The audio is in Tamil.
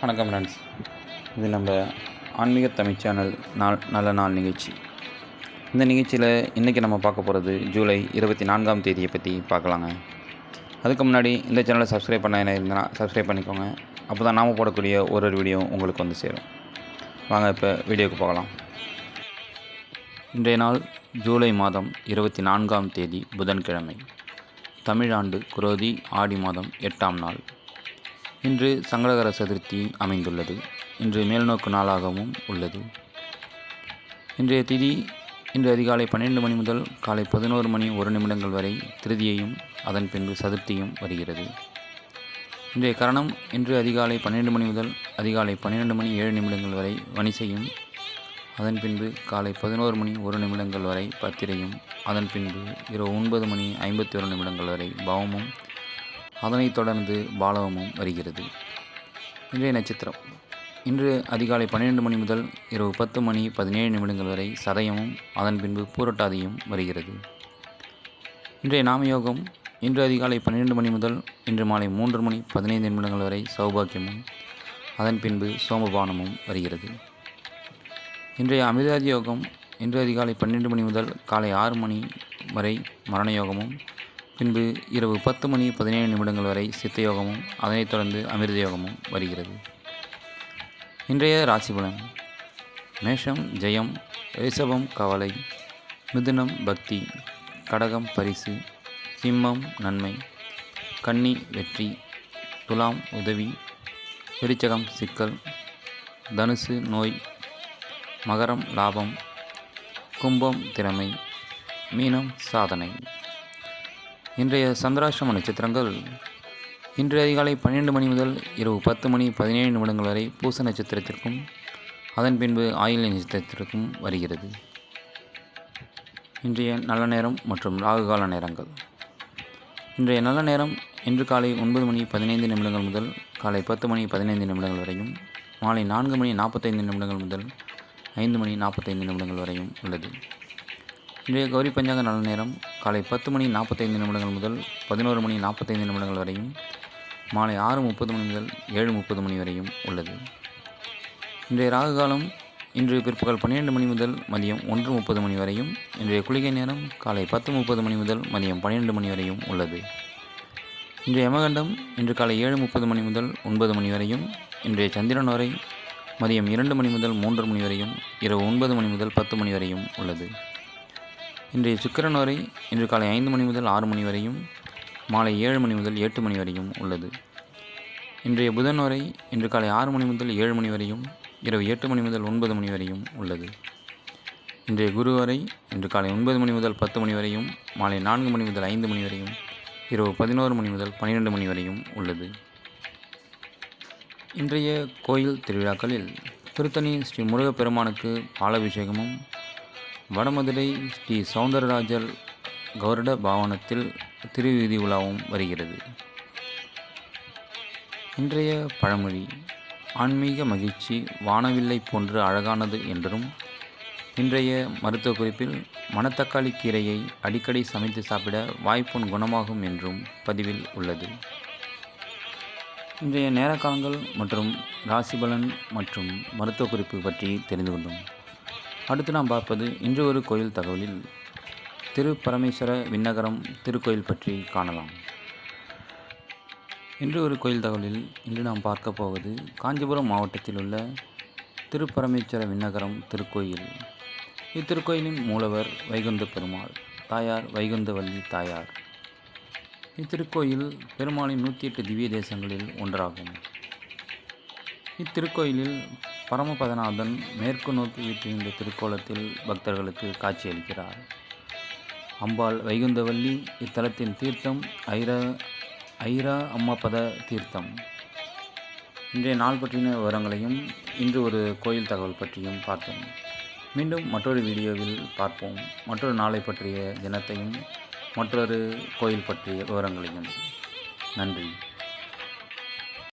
வணக்கம் ஃப்ரெண்ட்ஸ் இது நம்ம ஆன்மீக தமிழ் சேனல் நாள் நல்ல நாள் நிகழ்ச்சி. இந்த நிகழ்ச்சியில் இன்றைக்கி நம்ம பார்க்க போகிறது ஜூலை இருபத்தி நான்காம் தேதியை பற்றி பார்க்கலாங்க. அதுக்கு முன்னாடி இந்த சேனலை சப்ஸ்கிரைப் பண்ண என்ன இருந்தனா சப்ஸ்கிரைப் பண்ணிக்கோங்க. அப்போ தான் நாம் போடக்கூடிய ஒரு ஒரு வீடியோ உங்களுக்கு வந்து சேரும். வாங்க இப்போ வீடியோக்கு போகலாம். இன்றைய நாள் ஜூலை மாதம் இருபத்தி நான்காம் தேதி புதன்கிழமை. தமிழாண்டு குரோதி ஆடி மாதம் எட்டாம் நாள். இன்று சங்கடகர சதுர்த்தி அமைந்துள்ளது. இன்று மேல்நோக்கு நாளாகவும் உள்ளது. இன்றைய திதி இன்று அதிகாலை பன்னிரெண்டு மணி முதல் காலை பதினோரு மணி ஒரு நிமிடங்கள் வரை திருதியையும் அதன் பின்பு சதுர்த்தியும் வருகிறது. இன்றைய கரணம் இன்று அதிகாலை பன்னிரெண்டு மணி முதல் அதிகாலை பன்னிரெண்டு மணி ஏழு நிமிடங்கள் வரை வணிசையும் அதன் பின்பு காலை பதினோரு மணி ஒரு நிமிடங்கள் வரை பத்திரையும் அதன் பின்பு இரவு ஒன்பது மணி ஐம்பத்தி ஒரு நிமிடங்கள் வரை பவமும் அதனைத் தொடர்ந்து பாலவமும் வருகிறது. இன்றைய நட்சத்திரம். இன்று அதிகாலை பன்னிரெண்டு மணி முதல் இரவு பத்து மணி பதினேழு நிமிடங்கள் வரை சதயமும் அதன் பின்பு பூரட்டாதியும் வருகிறது. இன்றைய நாமயோகம் இன்று அதிகாலை பன்னிரெண்டு மணி முதல் இன்று மாலை மூன்று மணி பதினைந்து நிமிடங்கள் வரை சௌபாக்கியமும் அதன் பின்பு சோமபானமும் வருகிறது. இன்றைய அமிர்தாதி யோகம் இன்று அதிகாலை பன்னிரெண்டு மணி முதல் காலை ஆறு மணி வரை மரண யோகமும் பின்பு இரவு பத்து மணி பதினேழு நிமிடங்கள் வரை சித்த யோகமும் அதனைத் தொடர்ந்து அமிர்த யோகமும் வருகிறது. இன்றைய ராசிபலன் மேஷம் ஜெயம் ரிஷபம் கவலை மிதுனம் பக்தி கடகம் பரிசு சிம்மம் நன்மை கன்னி வெற்றி துலாம் உதவி விருச்சகம் சிக்கல் தனுசு நோய் மகரம் லாபம் கும்பம் திறமை மீனம் சாதனை. இன்றைய சந்திராஷ்டிரம நட்சத்திரங்கள் இன்று அதிகாலை பன்னிரெண்டு மணி முதல் இரவு பத்து மணி பதினேழு நிமிடங்கள் வரை பூச நட்சத்திரத்திற்கும் அதன் பின்பு ஆயுள் நட்சத்திரத்திற்கும் வருகிறது. இன்றைய நல்ல நேரம் மற்றும் ராகுகால நேரங்கள். இன்றைய நல்ல நேரம் இன்று காலை ஒன்பது மணி பதினைந்து நிமிடங்கள் முதல் காலை பத்து மணி பதினைந்து நிமிடங்கள் வரையும் மாலை நான்கு மணி நாற்பத்தைந்து நிமிடங்கள் முதல் ஐந்து மணி நாற்பத்தைந்து நிமிடங்கள் வரையும் உள்ளது. இன்றைய கௌரி பஞ்சாங்க நல்ல நேரம். காலை பத்து மணி நாற்பத்தைந்து நிமிடங்கள் முதல் பதினோரு மணி நாற்பத்தைந்து நிமிடங்கள் வரையும் மாலை ஆறு முப்பது மணி முதல் ஏழு முப்பது மணி வரையும் உள்ளது. இன்றைய ராகு காலம் இன்று பிற்பகல் பன்னிரெண்டு மணி முதல் மதியம் ஒன்று முப்பது மணி வரையும் இன்றைய குளிகை நேரம் காலை பத்து முப்பது மணி முதல் மதியம் பன்னிரெண்டு மணி வரையும் உள்ளது. இன்றைய யமகண்டம் இன்று காலை ஏழு முப்பது மணி முதல் ஒன்பது மணி வரையும் இன்றைய சந்திரன் வரை மதியம் இரண்டு மணி முதல் மூன்று மணி வரையும் இரவு ஒன்பது மணி முதல் பத்து மணி வரையும் உள்ளது. இன்றைய சுக்கிரன் வரை இன்று காலை ஐந்து மணி முதல் ஆறு மணி வரையும் மாலை ஏழு மணி முதல் எட்டு மணி வரையும் உள்ளது. இன்றைய புதன் வரை இன்று காலை ஆறு மணி முதல் ஏழு மணி வரையும் இரவு எட்டு மணி முதல் ஒன்பது மணி வரையும் உள்ளது. இன்றைய குரு வரை இன்று காலை ஒன்பது மணி முதல் பத்து மணி வரையும் மாலை நான்கு மணி முதல் ஐந்து மணி வரையும் இரவு பதினோரு மணி முதல் பன்னிரெண்டு மணி வரையும் உள்ளது. இன்றைய கோயில் திருவிழாக்களில் திருத்தணி ஸ்ரீ முருகப்பெருமானுக்கு பாலாபிஷேகமும் வடமதுரை ஸ்ரீ சௌந்தரராஜர் கௌரட பாவனத்தில் திருவீதி உலாவும் வருகிறது. இன்றைய பழமொழி ஆன்மீக மகிழ்ச்சி வானவில்லை போன்று அழகானது என்றும் இன்றைய மருத்துவ குறிப்பில் மணத்தக்காளி கீரையை அடிக்கடி சமைத்து சாப்பிட வாய்ப்புண் குணமாகும் என்றும் பதிவில் உள்ளது. இன்றைய நேரக்காலங்கள் மற்றும் ராசிபலன் மற்றும் மருத்துவ குறிப்பு பற்றி தெரிந்து கொண்டோம். அடுத்து நாம் பார்ப்பது இன்று ஒரு கோயில் தகவலில் திரு பரமேஸ்வர விண்ணகரம் திருக்கோயில் பற்றி காணலாம். இன்று ஒரு கோயில் தகவலில் இன்று நாம் பார்க்க போவது காஞ்சிபுரம் மாவட்டத்தில் உள்ள திருப்பரமேஸ்வர விண்ணகரம் திருக்கோயில். இத்திருக்கோயிலின் மூலவர் வைகுந்த பெருமாள் தாயார் வைகுந்தவல்லி தாயார். இத்திருக்கோயில் பெருமாளின் நூற்றி எட்டு திவ்ய தேசங்களில் ஒன்றாகும். இத்திருக்கோயிலில் பரமபதநாதன் மேற்கு நோக்கி வீற்றிருந்த திருக்கோலத்தில் பக்தர்களுக்கு காட்சியளிக்கிறார். அம்பாள் வைகுந்தவல்லி இத்தலத்தின் தீர்த்தம் ஐரா ஐரா அம்மபத தீர்த்தம். இன்றைய நாள் பற்றின விவரங்களையும் இன்று ஒரு கோயில் தகவல் பற்றியும் பார்த்தோம். மீண்டும் மற்றொரு வீடியோவில் பார்ப்போம். மற்றொரு நாளை பற்றிய தினத்தையும் மற்றொரு கோயில் பற்றிய விவரங்களையும். நன்றி.